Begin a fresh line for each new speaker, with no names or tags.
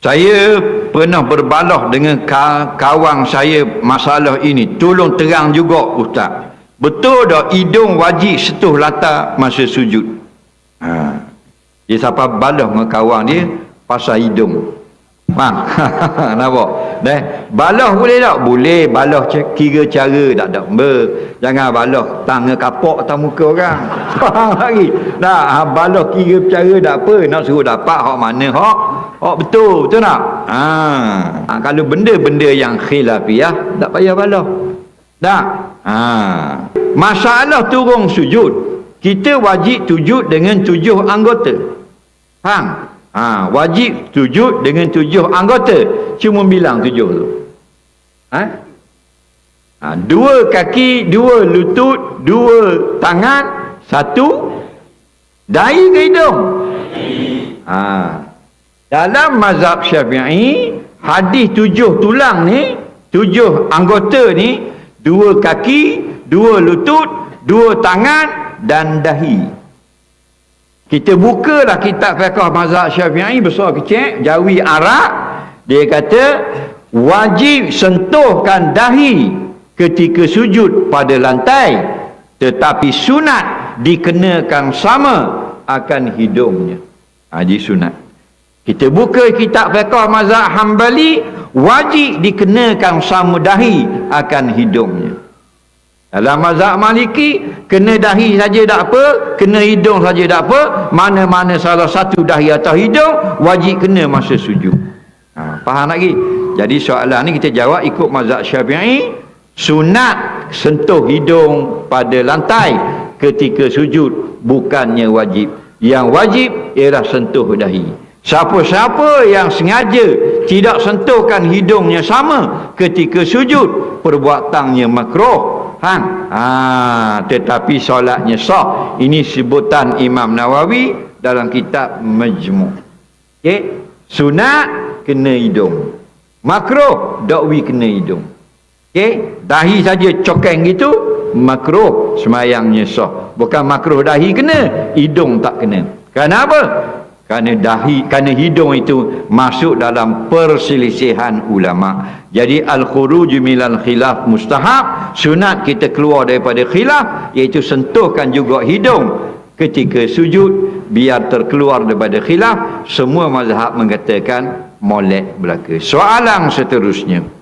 Saya pernah berbalah dengan kawan saya masalah ini. Tolong terang juga Ustaz. Betul tak hidung wajib setuh latar masa sujud? Ha. Dia siapa balah dengan kawan dia pasal hidung. Faham? Nampak? Dah. Balah boleh tak? Boleh. Balah kira cara tak ada. Jangan balah tangan kapok atas muka orang. Faham lagi? Nah, balah kira cara tak apa. Nak suruh dapat hak mana hak Oh betul, betul tak? Ha. ha kalau benda-benda yang khilafiah tak payah balah. Tak? Ha. Masalah turun sujud. Kita wajib sujud dengan tujuh anggota. Faham? Ha, wajib sujud dengan tujuh anggota. Cuma bilang tujuh tu. Ha? Ha, dua kaki, dua lutut, dua tangan, satu dahi ke hidung? Ha. Dalam mazhab syafi'i, hadis tujuh tulang ni, tujuh anggota ni, dua kaki, dua lutut, dua tangan dan dahi. Kita bukalah kitab fiqh mazhab syafi'i besar kecil, jawi Arab, dia kata, wajib sentuhkan dahi ketika sujud pada lantai, tetapi sunat dikenakan sama akan hidungnya. Haji sunat. Kita buka kitab fiqh mazhab Hambali wajib dikenakan sama dahi akan hidungnya. Dalam mazhab Maliki kena dahi saja tak apa, kena hidung saja tak apa, mana-mana salah satu dahi atau hidung wajib kena masa sujud. Ha, faham lagi? Jadi soalan ni kita jawab ikut mazhab Syafi'i, sunat sentuh hidung pada lantai ketika sujud bukannya wajib. Yang wajib ialah sentuh dahi. Siapa-siapa yang sengaja tidak sentuhkan hidungnya sama ketika sujud, perbuatannya makruh. Ha? ha, tetapi solatnya sah. Ini sebutan Imam Nawawi dalam kitab Majmu'. Okey, sunat kena hidung. Makruh dakwi kena hidung. Okey, dahi saja cokeng gitu makruh semayangnya sah. Bukan makruh dahi kena, hidung tak kena. Kenapa? Kerana dahi kerana hidung itu masuk dalam perselisihan ulama. Jadi al-khuruj minal khilaf mustahab sunat kita keluar daripada khilaf iaitu sentuhkan juga hidung. Ketika sujud biar terkeluar daripada khilaf semua mazhab mengatakan molek belaka. Soalan seterusnya